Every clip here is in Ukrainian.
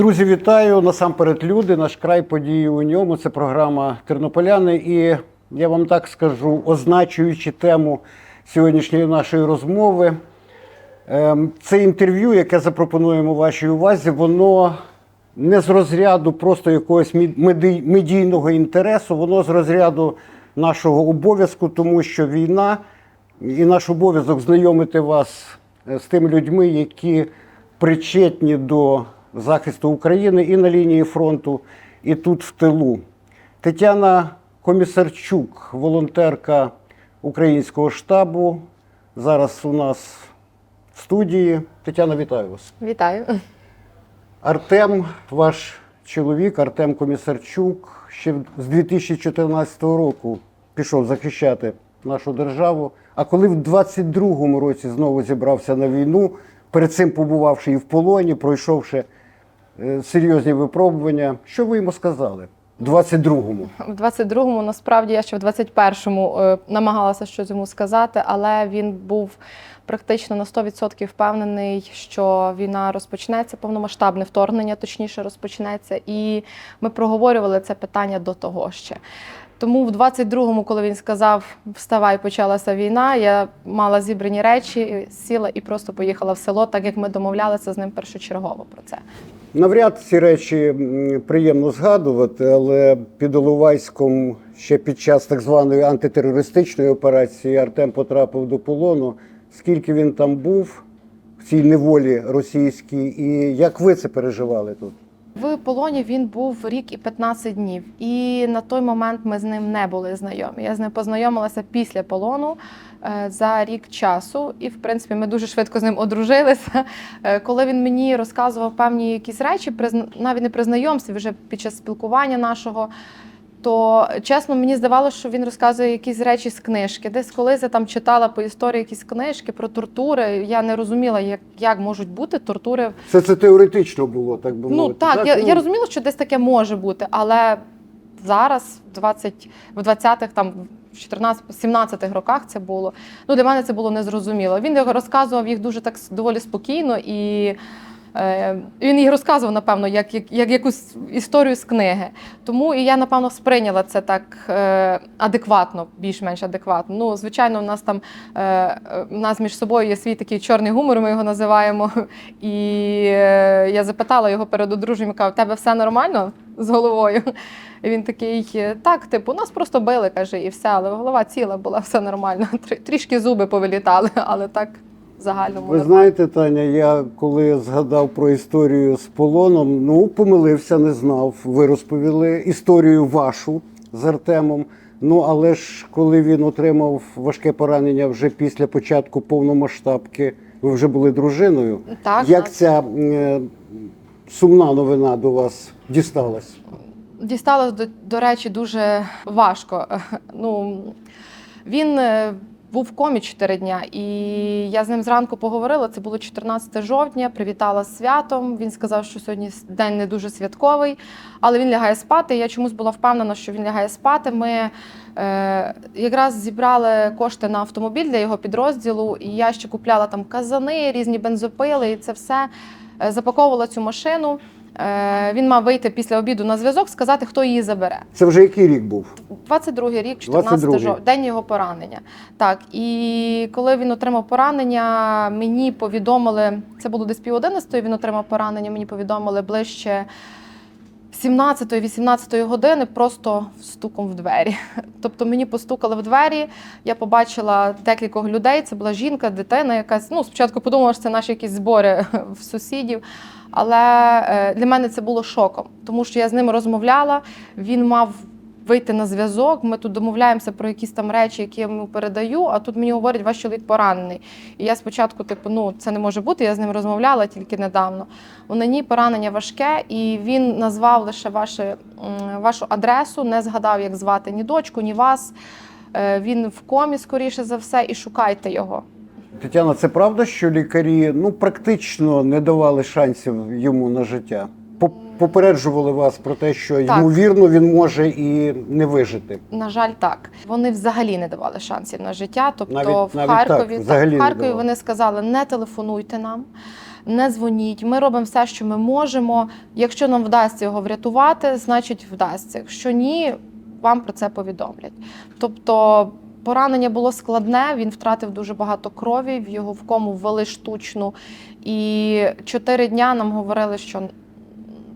Друзі, вітаю! Насамперед люди, наш край події у ньому. Це програма Тернополяни. І я вам так скажу, означуючи тему сьогоднішньої нашої розмови, ем, це інтерв'ю, яке запропонуємо вашій увазі, воно не з розряду просто якогось медійного інтересу, воно з розряду нашого обов'язку, тому що війна і наш обов'язок знайомити вас е, з тими людьми, які причетні до захисту України і на лінії фронту, і тут в тилу. Тетяна Комісарчук, волонтерка українського штабу, зараз у нас в студії. Тетяна, вітаю вас. Вітаю. Артем, ваш чоловік, Артем Комісарчук, ще з 2014 року пішов захищати нашу державу. А коли в 22-му році знову зібрався на війну, перед цим побувавши і в полоні, пройшовши серйозні випробування, що ви йому сказали? В 22-му. В 22-му, насправді, я ще в 21-му е, намагалася щось йому сказати, але він був практично на 100% впевнений, що війна розпочнеться, повномасштабне вторгнення, точніше, розпочнеться. І ми проговорювали це питання до того ще. Тому в 22-му, коли він сказав Вставай, почалася війна, я мала зібрані речі, сіла і просто поїхала в село, так як ми домовлялися з ним першочергово про це. Навряд ці речі приємно згадувати, але під Іловайськом ще під час так званої антитерористичної операції Артем потрапив до полону. Скільки він там був в цій неволі російській, і як ви це переживали тут? В полоні він був рік і 15 днів, і на той момент ми з ним не були знайомі. Я з ним познайомилася після полону за рік часу, і в принципі ми дуже швидко з ним одружилися. Е, Коли він мені розказував певні якісь речі, навіть не при знайомстві, вже під час спілкування нашого. То чесно, мені здавалося, що він розказує якісь речі з книжки. Десь колись я там читала по історії якісь книжки про тортури. Я не розуміла, як, як можуть бути тортури Це це теоретично було, так би Ну мовити. так, я, Ну, я розуміла, що десь таке може бути, але зараз, в 20, в 20-х, там, в 14-17 роках це було. Ну, для мене це було незрозуміло. Він розказував їх дуже так доволі спокійно і. Е, він їй розказував, напевно, як, як, як якусь історію з книги. Тому і я, напевно, сприйняла це так е, адекватно, більш-менш адекватно. Ну, звичайно, у нас там е, у нас між собою є свій такий чорний гумор, ми його називаємо. І е, я запитала його перед одруженням, кажу, у тебе все нормально з головою? І він такий, так, типу, нас просто били, каже, і все, але голова ціла була, все нормально. Трі- Трішки зуби повилітали, але так загальному. Ви знаєте, Таня, я коли згадав про історію з полоном, ну помилився, не знав. Ви розповіли історію вашу з Артемом. Ну але ж коли він отримав важке поранення вже після початку повномасштабки, ви вже були дружиною. Так, Як нас- ця е, сумна новина до вас дісталась? Дісталось до, до речі дуже важко. Ну він е, був в комі 4 дня, і я з ним зранку поговорила. Це було 14 жовтня. Привітала святом. Він сказав, що сьогодні день не дуже святковий, але він лягає спати. Я чомусь була впевнена, що він лягає спати. Ми е, якраз зібрали кошти на автомобіль для його підрозділу, і я ще купляла там казани, різні бензопили, і це все е, запаковувала цю машину. Е, Він мав вийти після обіду на зв'язок, сказати, хто її забере. Це вже який рік був? 22 рік, 14 22-й. жовтня, день його поранення. Так, і коли він отримав поранення, мені повідомили, це було десь пів одинадцятої, він отримав поранення, мені повідомили ближче 17-18 години просто стуком в двері. Тобто мені постукали в двері, я побачила декількох людей, це була жінка, дитина якась. Ну, спочатку подумала, що це наші якісь збори в сусідів. Але е, для мене це було шоком, тому що я з ним розмовляла, він мав вийти на зв'язок. Ми тут домовляємося про якісь там речі, які я йому передаю. А тут мені говорять, ваш чоловік поранений. І я спочатку, типу, ну це не може бути. Я з ним розмовляла тільки недавно. У нині поранення важке, і він назвав лише ваше, вашу адресу, не згадав, як звати ні дочку, ні вас. Е, Він в комі, скоріше за все, і шукайте його. Тетяна, це правда, що лікарі ну практично не давали шансів йому на життя? Попереджували вас про те, що Так. ймовірно він може і не вижити. На жаль, так. Вони взагалі не давали шансів на життя. Тобто Навіть- в навіть Харкові, так, взагалі в Харкові вони сказали, не телефонуйте нам. не дзвоніть. Ми робимо все, що ми можемо. Якщо нам вдасться його врятувати, значить вдасться. Якщо ні, вам про це повідомлять. Тобто. Поранення було складне, він втратив дуже багато крові, в його в кому ввели штучну. І чотири дня нам говорили, що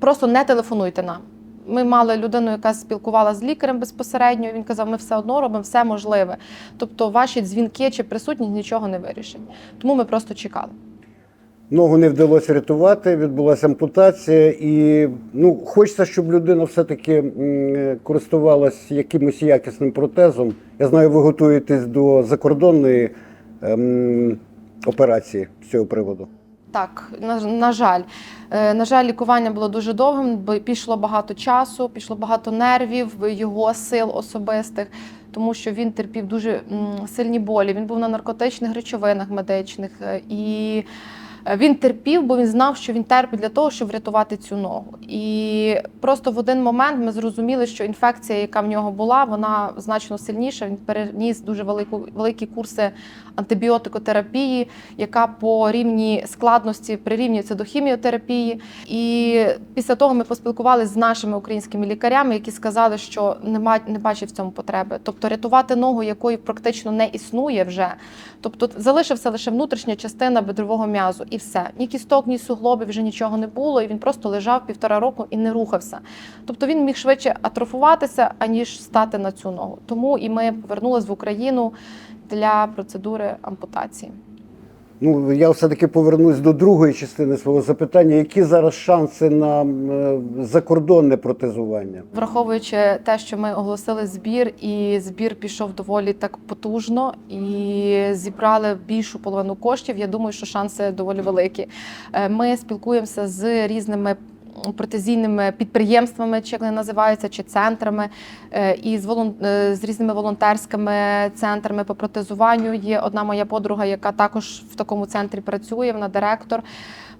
просто не телефонуйте нам. Ми мали людину, яка спілкувалася з лікарем безпосередньо. Він казав, ми все одно робимо все можливе. Тобто, ваші дзвінки чи присутність нічого не вирішить. Тому ми просто чекали. Ногу не вдалося рятувати, відбулася ампутація, і ну, хочеться, щоб людина все-таки користувалась якимось якісним протезом. Я знаю, ви готуєтесь до закордонної ем, операції з цього приводу. Так, на, на жаль, Е, на жаль, лікування було дуже довгим, пішло багато часу, пішло багато нервів, його сил особистих, тому що він терпів дуже м, сильні болі. Він був на наркотичних речовинах медичних е, і. Е, Він терпів, бо він знав, що він терпить для того, щоб врятувати цю ногу. І просто в один момент ми зрозуміли, що інфекція, яка в нього була, вона значно сильніша. Він переніс дуже велику, великі курси антибіотикотерапії, яка по рівні складності прирівнюється до хіміотерапії. І після того ми поспілкувалися з нашими українськими лікарями, які сказали, що нема не бачать в цьому потреби. Тобто рятувати ногу, якої практично не існує вже. Тобто залишився лише внутрішня частина бедрового м'язу, і все. Ні кісток, ні суглобів вже нічого не було, і він просто лежав півтора року і не рухався. Тобто він міг швидше атрофуватися, аніж стати на цю ногу. Тому і ми повернулись в Україну для процедури ампутації. Ну, я все-таки повернусь до другої частини свого запитання. Які зараз шанси на е, закордонне протезування? Враховуючи те, що ми оголосили збір, і збір пішов доволі так потужно, і зібрали більшу половину коштів. Я думаю, що шанси доволі великі. Е, Ми спілкуємося з різними. Протезійними підприємствами, чи як вони називаються, чи центрами, е, і з волон... е, з різними волонтерськими центрами по протезуванню. Є одна моя подруга, яка також в такому центрі працює, вона директор.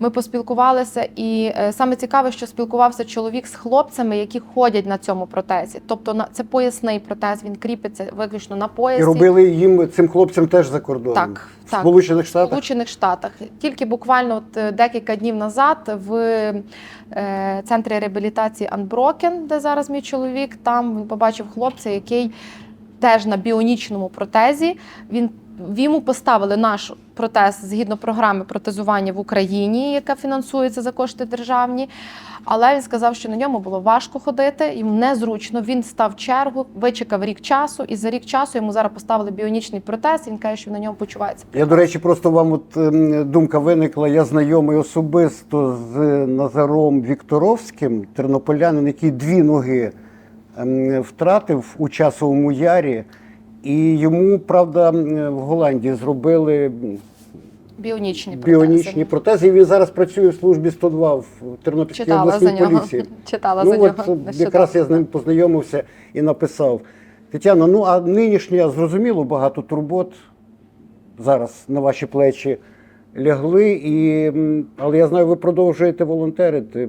Ми поспілкувалися, і е, саме цікаве, що спілкувався чоловік з хлопцями, які ходять на цьому протезі. Тобто на це поясний протез, він кріпиться виключно на поясі. І робили їм цим хлопцям теж за кордоном? Так, в так. Сполучених В Штатах? Сполучених Штатах. Тільки буквально от е, декілька днів назад в е, центрі реабілітації Unbroken, де зараз мій чоловік, там він побачив хлопця, який теж на біонічному протезі. Він йому поставили наш протез згідно програми протезування в Україні, яка фінансується за кошти державні. Але він сказав, що на ньому було важко ходити, йому незручно. Він став чергу, вичекав рік часу, і за рік часу йому зараз поставили біонічний протез. і Він каже, що на ньому почувається. Я, до речі, просто вам от ем, думка виникла. Я знайомий особисто з Назаром Вікторовським, тернополянин, який дві ноги ем, втратив у часовому ярі. І йому, правда, в Голландії зробили Біонічні біонічні протези. І він зараз працює в службі 102 в Тернопільській Читала за обласній нього. поліції. Читала Ну за от нього. якраз я з ним познайомився і написав. Тетяна, ну а нинішня, зрозуміло, багато турбот зараз на ваші плечі лягли, і, але я знаю, ви продовжуєте волонтерити.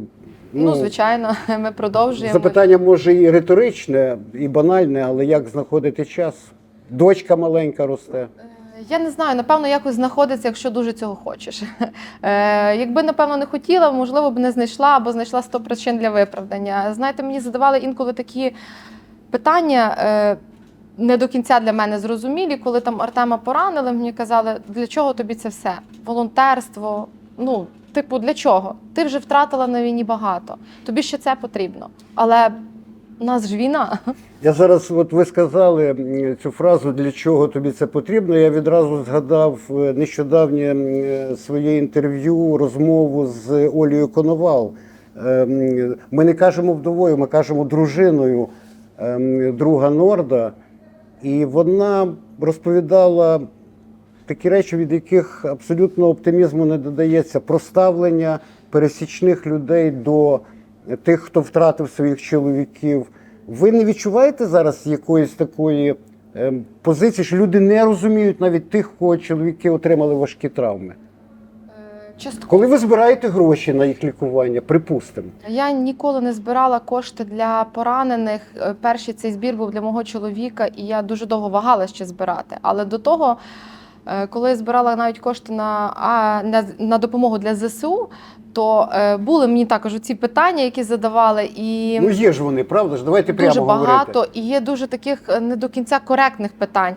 Ну, звичайно, ми продовжуємо. Запитання може і риторичне, і банальне, але як знаходити час? Дочка маленька росте. Я не знаю, напевно, якось знаходиться, якщо дуже цього хочеш. Е, якби, напевно, не хотіла, можливо, б не знайшла або знайшла 100 причин для виправдання. Знаєте, мені задавали інколи такі питання. Е, не до кінця для мене зрозумілі, коли там Артема поранили, мені казали, для чого тобі це все? Волонтерство. Ну, типу, для чого? Ти вже втратила на війні багато. Тобі ще це потрібно. Але у нас ж війна. Я зараз, от ви сказали цю фразу, для чого тобі це потрібно. Я відразу згадав е, нещодавнє своє інтерв'ю, розмову з Олією Коновал. Ем, Ми не кажемо вдовою, ми кажемо дружиною друга Норда. І вона розповідала такі речі, від яких абсолютно оптимізму не додається. Про ставлення пересічних людей до тих, хто втратив своїх чоловіків. Ви не відчуваєте зараз якоїсь такої ем, позиції, що люди не розуміють навіть тих, кого чоловіки отримали важкі травми? Частково. Коли ви збираєте гроші на їх лікування, припустимо, Я ніколи не збирала кошти для поранених. Е, Перший цей збір був для мого чоловіка, і я дуже довго вагала ще збирати. Але до того Е, Коли збирала навіть кошти на, на, на допомогу для ЗСУ, то е, були мені також ці питання, які задавали, і Ну є ж вони, правда ж? Давайте прямо дуже багато, говорити. і є дуже таких не до кінця коректних питань.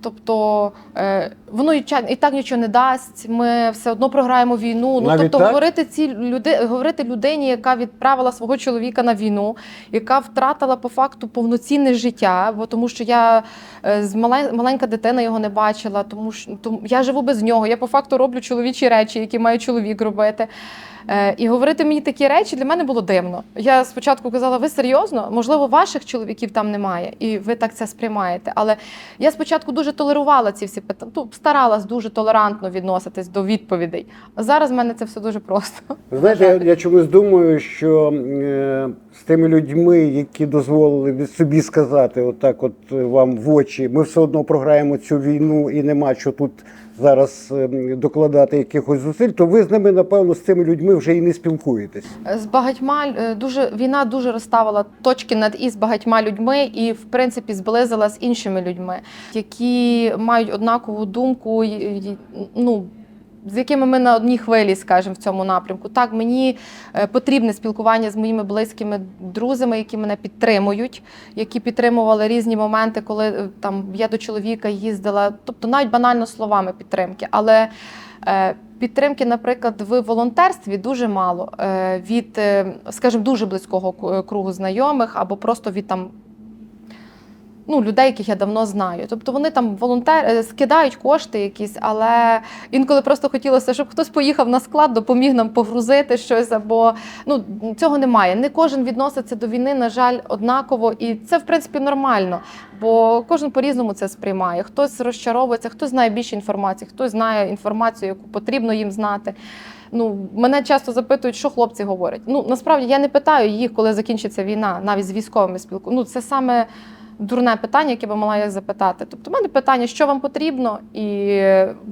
Тобто е, воно і, так нічого не дасть. Ми все одно програємо війну. Ну тобто, так? говорити ці люди, говорити людині, яка відправила свого чоловіка на війну, яка втратила по факту повноцінне життя, бо тому що я е, з мале- маленька дитина його не бачила, тому що тому, я живу без нього. Я по факту роблю чоловічі речі, які має чоловік робити. Е, і говорити мені такі речі для мене було дивно. Я спочатку казала, ви серйозно? Можливо, ваших чоловіків там немає, і ви так це сприймаєте. Але я спочатку дуже толерувала ці всі питання, ну, старалась дуже толерантно відноситись до відповідей. Зараз в мене це все дуже просто. Знаєш, я, я чомусь думаю, що е, з тими людьми, які дозволили собі сказати, отак, от е, вам в очі, ми все одно програємо цю війну і нема що тут зараз е, докладати якихось зусиль, то ви з ними, напевно, з цими людьми вже і не спілкуєтесь. З багатьма е, дуже війна дуже розставила точки над і з багатьма людьми, і в принципі зблизила з іншими людьми, які мають однакову думку, ну. З якими ми на одній хвилі, скажімо, в цьому напрямку. Так, мені е, потрібне спілкування з моїми близькими друзями, які мене підтримують, які підтримували різні моменти, коли е, там я до чоловіка їздила, тобто навіть банально словами підтримки. Але е, підтримки, наприклад, в волонтерстві дуже мало від, скажімо, дуже близького кругу знайомих або просто від там. Ну, людей, яких я давно знаю. Тобто вони там волонтер е, скидають кошти якісь, але інколи просто хотілося, щоб хтось поїхав на склад, допоміг нам погрузити щось, або ну цього немає. Не кожен відноситься до війни, на жаль, однаково, і це в принципі нормально, бо кожен по-різному це сприймає. Хтось розчаровується, хтось знає більше інформації, хтось знає інформацію, яку потрібно їм знати. Ну, мене часто запитують, що хлопці говорять. Ну насправді я не питаю їх, коли закінчиться війна, навіть з військовими спілку. Ну це саме дурне питання, яке би мала їх запитати. Тобто, в мене питання, що вам потрібно, і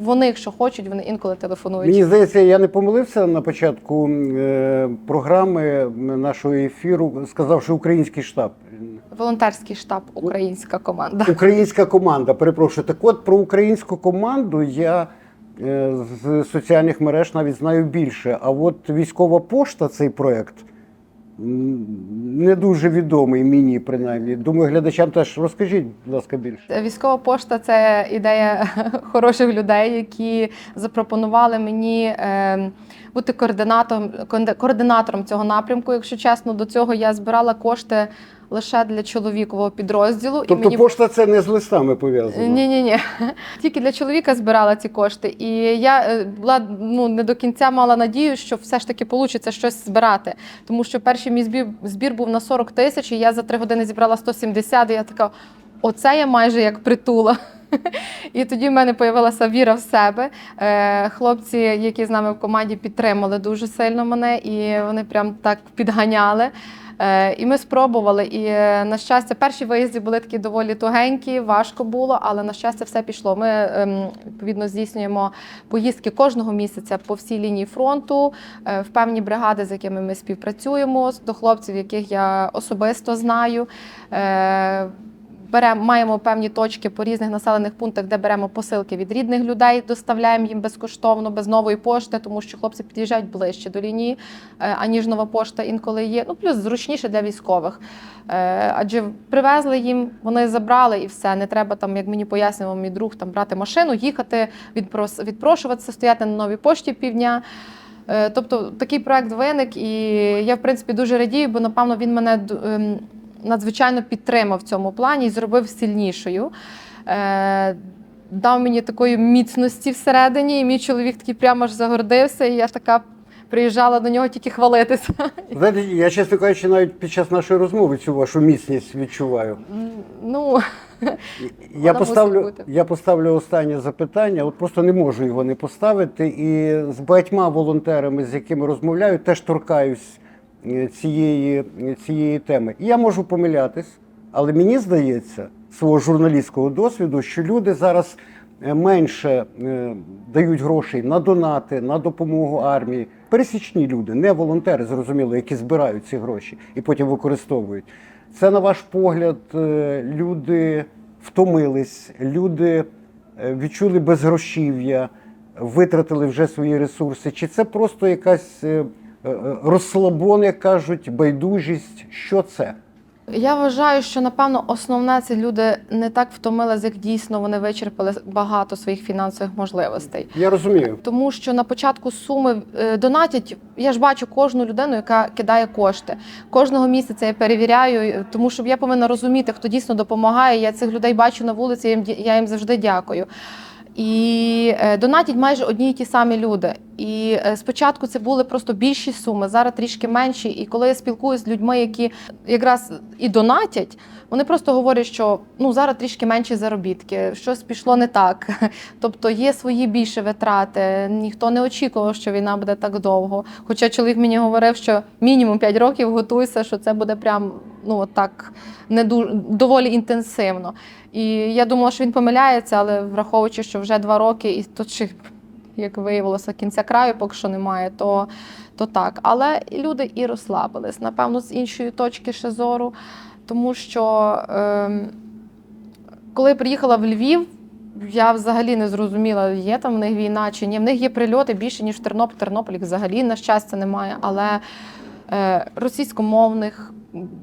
вони, якщо хочуть, вони інколи телефонують. Мені здається, я не помилився на початку е, програми нашого ефіру, сказавши український штаб. Волонтерський штаб, українська команда. Українська команда, перепрошую. Так от про українську команду я е, з соціальних мереж навіть знаю більше. А от військова пошта, цей проект, не дуже відомий мені, принаймні. Думаю, глядачам теж розкажіть, будь ласка, більше. Військова пошта це ідея хороших людей, які запропонували мені е, бути координатором, координатором цього напрямку. Якщо чесно, до цього я збирала кошти лише для чоловікового підрозділу. Тобто пошта це не з листами пов'язано. Ні, ні, ні. Тільки для чоловіка збирала ці кошти. І я е, була ну не до кінця мала надію, що все ж таки вийде щось збирати. Тому що перший мій збір, збір був на 40 тисяч, і я за три години зібрала 170, і я така, оце я майже як притула. І тоді в мене з'явилася віра в себе. Е, Хлопці, які з нами в команді, підтримали дуже сильно мене, і вони прям так підганяли. Е, І ми спробували. І е, на щастя, перші виїзди були такі доволі тугенькі, важко було, але на щастя, все пішло. Ми ем, відповідно здійснюємо поїздки кожного місяця по всій лінії фронту, в певні бригади, з якими ми співпрацюємо, до хлопців, яких я особисто знаю. Беремо, маємо певні точки по різних населених пунктах, де беремо посилки від рідних людей, доставляємо їм безкоштовно, без нової пошти, тому що хлопці під'їжджають ближче до лінії, е, аніж нова пошта інколи є. Ну плюс зручніше для військових. Е, Адже привезли їм, вони забрали і все. Не треба там, як мені пояснював мій друг, там брати машину, їхати, відпрос, відпрошуватися, стояти на новій пошті півдня. Е, Тобто такий проект виник, і я, в принципі, дуже радію, бо напевно він мене ем, надзвичайно підтримав в цьому плані і зробив сильнішою. Е, Дав мені такої міцності всередині, і мій чоловік такий прямо аж загордився, і я така приїжджала до нього тільки хвалитися. Знаєте, я, чесно кажучи, навіть під час нашої розмови цю вашу міцність відчуваю. Ну, Я поставлю, я поставлю останнє запитання, от просто не можу його не поставити. І з багатьма волонтерами, з якими розмовляю, теж торкаюсь цієї, цієї теми. І Я можу помилятись, але мені здається, свого журналістського досвіду, що люди зараз е, менше е, дають грошей на донати, на допомогу армії. Пересічні люди, не волонтери, зрозуміло, які збирають ці гроші і потім використовують. Це, на ваш погляд, е, люди втомились, люди е, відчули безгрошів'я, витратили вже свої ресурси? Чи це просто якась е, е, розслабон, як кажуть, байдужість? Що це? Я вважаю, що напевно основне це люди не так втомилися, як дійсно вони вичерпали багато своїх фінансових можливостей. Я розумію. Тому що на початку суми е, донатять. Я ж бачу кожну людину, яка кидає кошти. Кожного місяця я перевіряю, е, тому що я повинна розуміти, хто дійсно допомагає. Я цих людей бачу на вулиці, я їм, я їм завжди дякую. І е, донатять майже одні й ті самі люди. І е, спочатку це були просто більші суми, зараз трішки менші. І коли я спілкуюся з людьми, які якраз і донатять, вони просто говорять, що ну зараз трішки менші заробітки, щось пішло не так. Тобто є свої більші витрати. Ніхто не очікував, що війна буде так довго. Хоча чоловік мені говорив, що мінімум 5 років готуйся, що це буде прям ну так не дуже доволі інтенсивно. І я думала, що він помиляється, але враховуючи, що вже два роки, і тут ще, як виявилося, кінця краю поки що немає, то, то так. Але люди і розслабились, напевно, з іншої точки ще зору, тому що ем, коли приїхала в Львів, я взагалі не зрозуміла, є там в них війна чи ні. В них є прильоти більше, ніж в Тернополі. Тернополі взагалі, на щастя, немає. Але е, російськомовних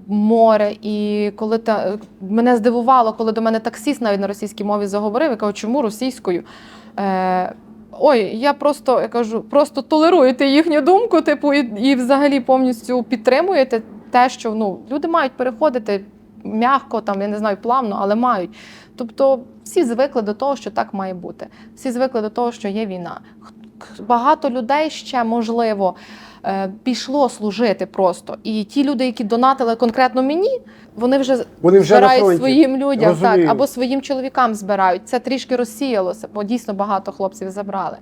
море. І коли та мене здивувало, коли до мене таксіст навіть на російській мові заговорив, я кажу, чому російською? Е, Ой, я просто я кажу, просто толеруєте їхню думку, типу, і, і взагалі повністю підтримуєте те, що ну люди мають переходити м'яко, там я не знаю, плавно, але мають. Тобто всі звикли до того, що так має бути. Всі звикли до того, що є війна. Багато людей ще можливо е, пішло служити просто. І ті люди, які донатили конкретно мені, вони вже Вони вже збирають своїм людям, так, або своїм чоловікам збирають. Це трішки розсіялося, бо дійсно багато хлопців забрали.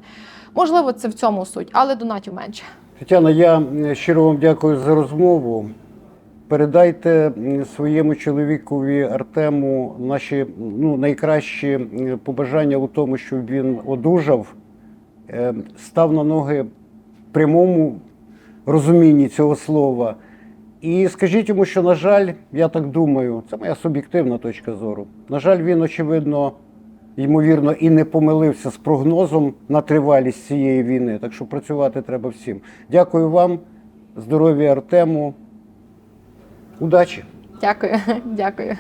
Можливо, це в цьому суть, але донатів менше. Тетяна, я щиро вам дякую за розмову. Передайте своєму чоловікові Артему наші ну, найкращі побажання у тому, щоб він одужав, е, став на ноги в прямому розумінні цього слова. І скажіть йому, що, на жаль, я так думаю, це моя суб'єктивна точка зору. На жаль, він, очевидно, ймовірно, і не помилився з прогнозом на тривалість цієї війни. Так що працювати треба всім. Дякую вам, здоров'я Артему. Удачі! Дякую, дякую.